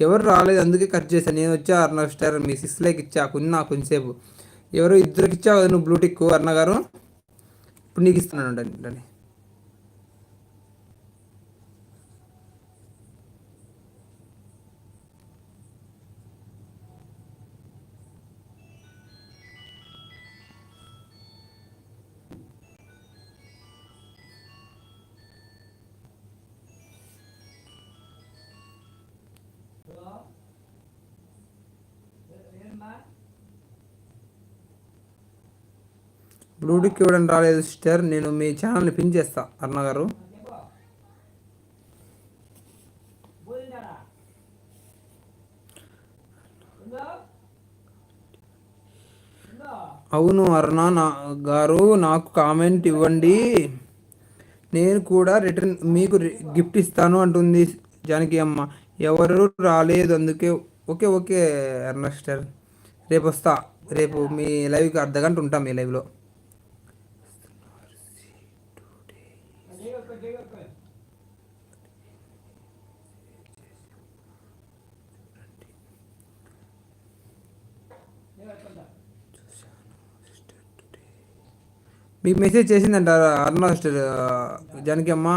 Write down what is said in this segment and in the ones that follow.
ఎవరు రాలేదు అందుకే కట్ చేశాను నేను వచ్చా అర్ణ స్టార్ మీ సిక్స్లోకి ఇచ్చా కొన్నా కొంచెంసేపు ఎవరు ఇద్దరికి ఇచ్చావు కదా నువ్వు బ్లూటిక్ అర్ణ గారు? ఇప్పుడు నీకు ఇస్తున్నాను అండి బ్లూటిక్ ఇవ్వడం రాలేదు సిస్టర్. నేను మీ ఛానల్ని పిన్ చేస్తా. అర్ణ గారు. అవును అరుణ నా గారు నాకు కామెంట్ ఇవ్వండి. నేను కూడా రిటర్న్ మీకు గిఫ్ట్ ఇస్తాను అంటుంది జానకి అమ్మ. ఎవరు రాలేదు అందుకే. Okay okay Aruna sister. రేపు వస్తా. రేపు మీ లైవ్కి అర్ధ గంట ఉంటాం మీ లైవ్లో. మీకు మెసేజ్ చేసిందంట అరుణ సిస్టర్ జానకి అమ్మ.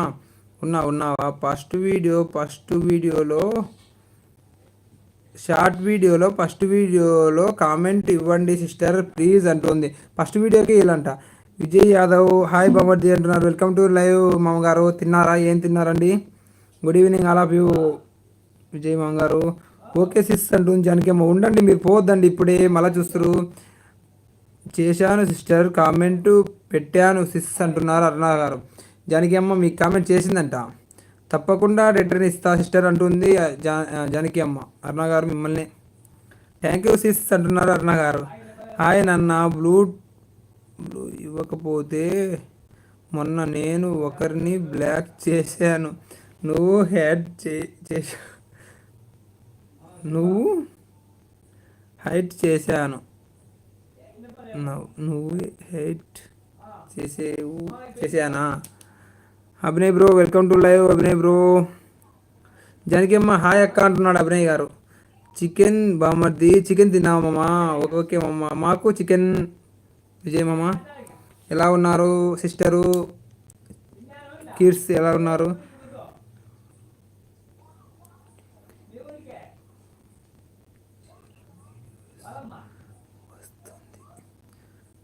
ఉన్నా ఉన్నావా? ఫస్ట్ వీడియో ఫస్ట్ వీడియోలో షార్ట్ వీడియోలో ఫస్ట్ వీడియోలో కామెంట్ ఇవ్వండి సిస్టర్ ప్లీజ్ అంటుంది. ఫస్ట్ వీడియోకి ఇలాంట విజయ్ యాదవ్ హాయ్ బాబర్ది అంటున్నారు. వెల్కమ్ టు లైవ్ మామగారు. తిన్నారా? ఏం తిన్నారండి? Good evening all of you. Vijay మామగారు. ఓకే సిస్ అంటుంది జానకి ఉండండి మీరు పోవద్దండి ఇప్పుడే మళ్ళీ చూస్తారు. చేశాను సిస్టర్ కామెంట్ పెట్టాను సిస్ అంటున్నారు అరుణ గారు. జానకి అమ్మ మీకు కామెంట్ చేసిందంట. తప్పకుండా రిటర్న్ ఇస్తా సిస్టర్ అంటుంది జా జానకి అమ్మ. అరుణ గారు మిమ్మల్ని. థ్యాంక్ యూ సిస్ అంటున్నారు అరుణ గారు. హాయ్ నన్న బ్లూ బ్లూ ఇవ్వకపోతే మొన్న నేను ఒకరిని బ్లాక్ చేశాను. నువ్వు హెడ్ చేశా నువ్వు హైట్ చేశాను. నువ్వు హైట్ చేసేవు చేసానా Abhinay bro welcome to live Abhinay bro. Janaki hi అక్క అంటున్నాడు అభినయ్ గారు. చికెన్ బామర్ది చికెన్ తిన్నామమ్మా ఓకే మామ. మాకు చికెన్ విజయ్ మామ ఎలా ఉన్నారు సిస్టరు? కిడ్స్ ఎలా ఉన్నారు?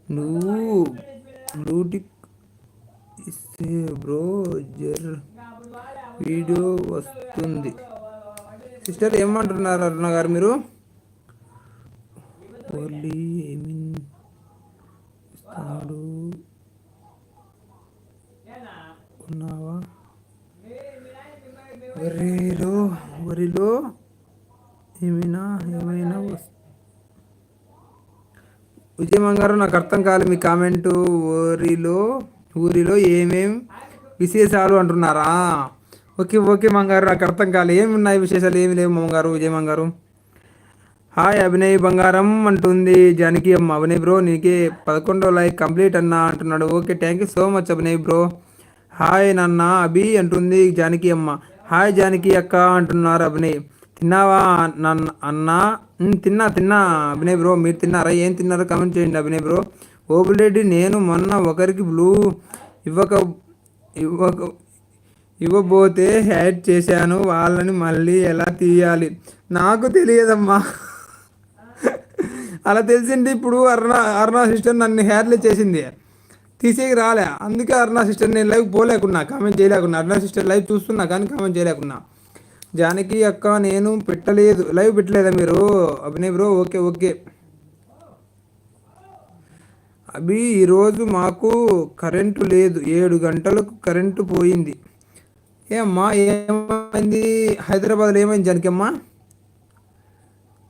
నువ్వు బ్లూటిక్ ఇస్తే బ్రో జర్ వీడియో వస్తుంది. సిస్టర్ ఏమంటున్నారు అరుణ గారు మీరు? ఓన్లీ ఏమి ఇస్తాడు ఉన్నావా? వరిలో వరిలో ఏమైనా ఏమైనా వస్తుంది విజయమ్మ గారు నాకు అర్థం కాలేదు మీ కామెంటు. ఊరిలో ఊరిలో ఏమేం విశేషాలు అంటున్నారా? ఓకే ఓకే మంగారు నాకు అర్థం కాలేదు ఏమి ఉన్నాయి విశేషాలు? ఏమి లేవు మంగారు విజయమ్మ గారు హాయ్ అభినయ్ బంగారం అంటుంది జానకి అమ్మ. అభినయ్ బ్రో నీకే పదకొండో లైక్ కంప్లీట్ అన్నా అంటున్నాడు. Okay thank you so much Abhinay bro. Hi నాన్న అభి అంటుంది జానకి అమ్మ. హాయ్ జానకి అక్క అంటున్నారు అభినయ్. తిన్నావా నన్ను అన్నా? తిన్నా తిన్నా అభినయ్ బ్రో. మీరు తిన్నారా? ఏం తిన్నారో? కమెంట్ చేయండి అభినయ్ బ్రో. ఓబులెడ్డి నేను మొన్న ఒకరికి బ్లూ ఇవ్వక ఇవ్వక ఇవ్వబోతే హ్యాడ్ చేశాను. వాళ్ళని మళ్ళీ ఎలా తీయాలి? నాకు తెలియదమ్మా. అలా తెలిసింది ఇప్పుడు అరుణా అరుణా సిస్టర్ నన్ను హేర్లే చేసింది. తీసేకి రాలే. అందుకే అరుణా సిస్టర్ నేను లైవ్ పోలేకున్నా కామెంట్ చేయలేకున్నా. అరుణా సిస్టర్ లైవ్ చూస్తున్నా కానీ కామెంట్ చేయలేకున్నా. జానకి అక్క నేను పెట్టలేదు. లైవ్ పెట్టలేదా మీరు? Abhinay bro okay okay Abhi ఈరోజు మాకు కరెంటు లేదు. ఏడు గంటలకు కరెంటు పోయింది. ఏమ్మా ఏమైంది? హైదరాబాద్లో ఏమైంది జానకి అమ్మా?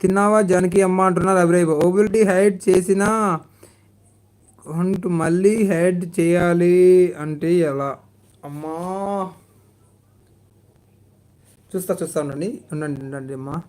తిన్నావా? జానకి అమ్మ అంటున్నారు అభినయ్ ఓబిలిటీ హైడ్ చేసిన? మళ్ళీ హైడ్ చేయాలి అంటే ఎలా? అమ్మా. చూస్తా చూస్తా ఉండండి. ఉండండి ఉండండి అమ్మా.